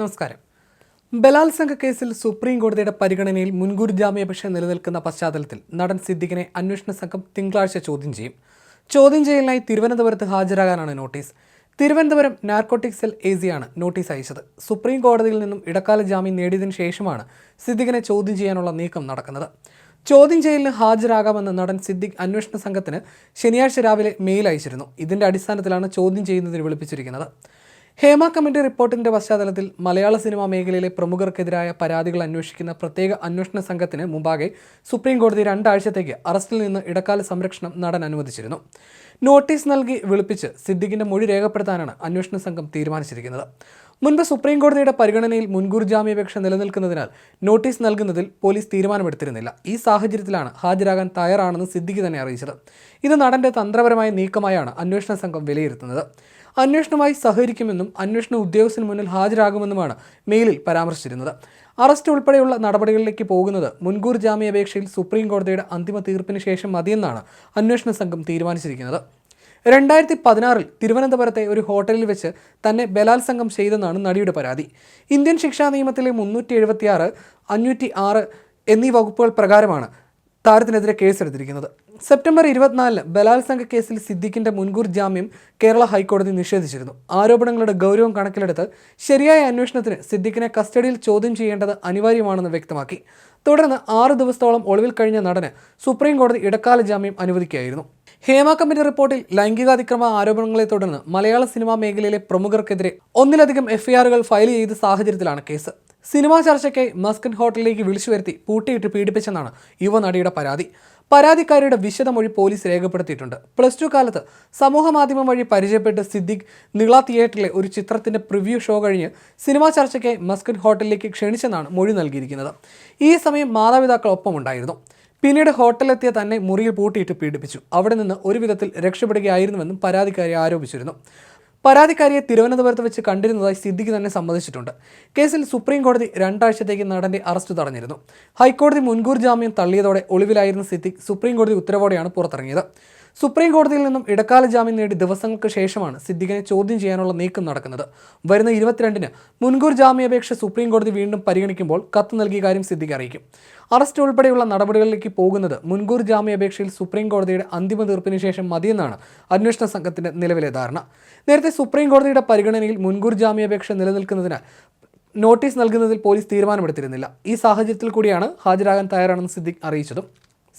നമസ്കാരം. ബലാത്സംഗ കേസിൽ സുപ്രീം കോടതിയുടെ പരിഗണനയിൽ മുൻകൂർ ജാമ്യാപേക്ഷ നിലനിൽക്കുന്ന പശ്ചാത്തലത്തിൽ നടൻ സിദ്ദിഖിനെ അന്വേഷണ സംഘം തിങ്കളാഴ്ച ചോദ്യം ചെയ്യും. ചോദ്യം ചെയ്യലിനായി തിരുവനന്തപുരത്ത് ഹാജരാകാനാണ് notice. Thiruvananthapuram narcotic cell A സിയാണ് നോട്ടീസ് അയച്ചത്. സുപ്രീം കോടതിയിൽ നിന്നും ഇടക്കാല ജാമ്യം നേടിയതിനു ശേഷമാണ് സിദ്ദിഖിനെ ചോദ്യം ചെയ്യാനുള്ള നീക്കം നടക്കുന്നത്. ചോദ്യം ചെയ്യലിന് ഹാജരാകാമെന്ന് നടൻ സിദ്ദിഖ് അന്വേഷണ സംഘത്തിന് ശനിയാഴ്ച രാവിലെ മെയിൽ അയച്ചിരുന്നു. ഇതിന്റെ അടിസ്ഥാനത്തിലാണ് ചോദ്യം ചെയ്യുന്നതിന് വിളിപ്പിച്ചിരിക്കുന്നത്. ഹേമ കമ്മിറ്റി റിപ്പോർട്ടിന്റെ പശ്ചാത്തലത്തിൽ മലയാള സിനിമാ മേഖലയിലെ പ്രമുഖർക്കെതിരായ പരാതികൾ അന്വേഷിക്കുന്ന പ്രത്യേക അന്വേഷണ സംഘത്തിന് മുമ്പാകെ സുപ്രീം കോടതി രണ്ടാഴ്ചത്തേക്ക് അറസ്റ്റിൽ നിന്ന് ഇടക്കാല സംരക്ഷണം നടൻ അനുവദിച്ചിരുന്നു. നോട്ടീസ് നൽകി വിളിപ്പിച്ച് സിദ്ദിഖിന്റെ മൊഴി രേഖപ്പെടുത്താനാണ് അന്വേഷണ സംഘം തീരുമാനിച്ചിരിക്കുന്നത്. മുൻപ് സുപ്രീം കോടതിയുടെ പരിഗണനയിൽ മുൻകൂർ ജാമ്യാപേക്ഷ നിലനിൽക്കുന്നതിനാൽ നോട്ടീസ് നൽകുന്നതിൽ പോലീസ് തീരുമാനമെടുത്തിരുന്നില്ല. ഈ സാഹചര്യത്തിലാണ് ഹാജരാകാൻ തയ്യാറാണെന്ന് സിദ്ദിഖ് തന്നെ അറിയിച്ചത്. ഇത് നടന്റെ തന്ത്രപരമായ നീക്കമായാണ് അന്വേഷണ സംഘം വിലയിരുത്തുന്നത്. അന്വേഷണവുമായി സഹകരിക്കുമെന്നും അന്വേഷണ ഉദ്യോഗസ്ഥന് മുന്നിൽ ഹാജരാകുമെന്നുമാണ് മെയിലിൽ പരാമർശിച്ചിരുന്നത്. അറസ്റ്റ് ഉൾപ്പെടെയുള്ള നടപടികളിലേക്ക് പോകുന്നത് മുൻകൂർ ജാമ്യാപേക്ഷയിൽ സുപ്രീം കോടതിയുടെ അന്തിമ തീർപ്പിന് ശേഷം മതിയെന്നാണ് അന്വേഷണ സംഘം തീരുമാനിച്ചിരിക്കുന്നത്. രണ്ടായിരത്തി പതിനാറിൽ തിരുവനന്തപുരത്തെ ഒരു ഹോട്ടലിൽ വെച്ച് തന്നെ ബലാത്സംഗം ചെയ്തെന്നാണ് നടിയുടെ പരാതി. ഇന്ത്യൻ ശിക്ഷാ നിയമത്തിലെ മുന്നൂറ്റി എഴുപത്തി ആറ് അഞ്ഞൂറ്റി ആറ് എന്നീ വകുപ്പുകൾ പ്രകാരമാണ് താരത്തിനെതിരെ കേസെടുത്തിരിക്കുന്നത്. സെപ്റ്റംബർ ഇരുപത്തിനാലിന് ബലാത്സംഗ കേസിൽ സിദ്ദിഖിന്റെ മുൻകൂർ ജാമ്യം കേരള ഹൈക്കോടതി നിഷേധിച്ചിരുന്നു. ആരോപണങ്ങളുടെ ഗൗരവം കണക്കിലെടുത്ത് ശരിയായ അന്വേഷണത്തിന് സിദ്ദിഖിനെ കസ്റ്റഡിയിൽ ചോദ്യം ചെയ്യേണ്ടത് അനിവാര്യമാണെന്ന് വ്യക്തമാക്കി. തുടർന്ന് ആറ് ദിവസത്തോളം ഒളിവിൽ കഴിഞ്ഞ നടന് സുപ്രീം കോടതി ഇടക്കാല ജാമ്യം അനുവദിക്കുകയായിരുന്നു. ഹേമ കമ്മിറ്റി റിപ്പോർട്ടിൽ ലൈംഗികാതിക്രമ ആരോപണങ്ങളെ തുടർന്ന് മലയാള സിനിമാ മേഖലയിലെ പ്രമുഖർക്കെതിരെ ഒന്നിലധികം എഫ്ഐആറുകൾ ഫയൽ ചെയ്ത സാഹചര്യത്തിലാണ് കേസ്. സിനിമാ ചർച്ചയ്ക്കായി മസ്കൻ ഹോട്ടലിലേക്ക് വിളിച്ചു വരുത്തി പൂട്ടിയിട്ട് പീഡിപ്പിച്ചെന്നാണ് യുവനടിയുടെ പരാതി. പരാതിക്കാരിയുടെ വിശദമൊഴി പോലീസ് രേഖപ്പെടുത്തിയിട്ടുണ്ട്. പ്ലസ് ടു കാലത്ത് സമൂഹമാധ്യമം വഴി പരിചയപ്പെട്ട് സിദ്ദിഖ് നിള തിയേറ്ററിലെ ഒരു ചിത്രത്തിന്റെ പ്രിവ്യൂ ഷോ കഴിഞ്ഞ് സിനിമാ ചർച്ചയ്ക്കായി മസ്കൻ ഹോട്ടലിലേക്ക് ക്ഷണിച്ചെന്നാണ് മൊഴി നൽകിയിരിക്കുന്നത്. ഈ സമയം മാതാപിതാക്കൾ ഒപ്പമുണ്ടായിരുന്നു പിന്നീട് ഹോട്ടലിലെത്തിയ തന്നെ മുറിയിൽ പൂട്ടിയിട്ട് പീഡിപ്പിച്ചു. അവിടെ നിന്ന് ഒരു വിധത്തിൽ രക്ഷപ്പെടുകയായിരുന്നുവെന്നും പരാതിക്കാരി ആരോപിച്ചിരുന്നു. പരാതിക്കാരിയെ തിരുവനന്തപുരത്ത് വെച്ച് കണ്ടിരുന്നതായി സിദ്ദിഖ് തന്നെ സമ്മതിച്ചിട്ടുണ്ട്. കേസിൽ സുപ്രീം കോടതി രണ്ടാഴ്ചത്തേക്ക് നടന്റെ അറസ്റ്റ് തടഞ്ഞിരുന്നു. ഹൈക്കോടതി മുൻകൂർ ജാമ്യം തള്ളിയതോടെ ഒളിവിലായിരുന്ന സിദ്ദിഖ് സുപ്രീം കോടതി ഉത്തരവോടെയാണ് പുറത്തിറങ്ങിയത്. സുപ്രീം കോടതിയിൽ നിന്നും ഇടക്കാല ജാമ്യം നേടി ദിവസങ്ങൾക്ക് ശേഷമാണ് സിദ്ദിഖിനെ ചോദ്യം ചെയ്യാനുള്ള നീക്കം നടക്കുന്നത്. വരുന്ന ഇരുപത്തിരണ്ടിന് മുൻകൂർ ജാമ്യാപേക്ഷ സുപ്രീം കോടതി വീണ്ടും പരിഗണിക്കുമ്പോൾ കത്ത് നൽകിയ കാര്യം സിദ്ദിഖ് അറിയിക്കും. അറസ്റ്റ് ഉൾപ്പെടെയുള്ള നടപടികളിലേക്ക് പോകുന്നത് മുൻകൂർ ജാമ്യാപേക്ഷയിൽ സുപ്രീം കോടതിയുടെ അന്തിമ തീർപ്പിന് ശേഷം മതിയെന്നാണ് അന്വേഷണ സംഘത്തിന്റെ നിലവിലെ ധാരണ. നേരത്തെ സുപ്രീം കോടതിയുടെ പരിഗണനയിൽ മുൻകൂർ ജാമ്യാപേക്ഷ നിലനിൽക്കുന്നതിനാൽ നോട്ടീസ് നൽകുന്നതിൽ പോലീസ് തീരുമാനമെടുത്തിരുന്നില്ല. ഈ സാഹചര്യത്തിൽ കൂടിയാണ് ഹാജരാകാൻ തയ്യാറാണെന്ന് സിദ്ദിഖ് അറിയിച്ചതും.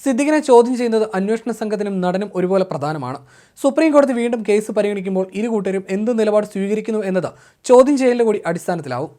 സിദ്ദിഖിനെ ചോദ്യം ചെയ്യുന്നത് അന്വേഷണ സംഘത്തിനും നടനും ഒരുപോലെ പ്രധാനമാണ്. സുപ്രീം കോടതി വീണ്ടും കേസ് പരിഗണിക്കുമ്പോൾ ഇരു കൂട്ടരും എന്ത് നിലപാട് സ്വീകരിക്കുന്നു എന്നത് ചോദ്യം ചെയ്യലിന്റെ കൂടി അടിസ്ഥാനത്തിലാവും.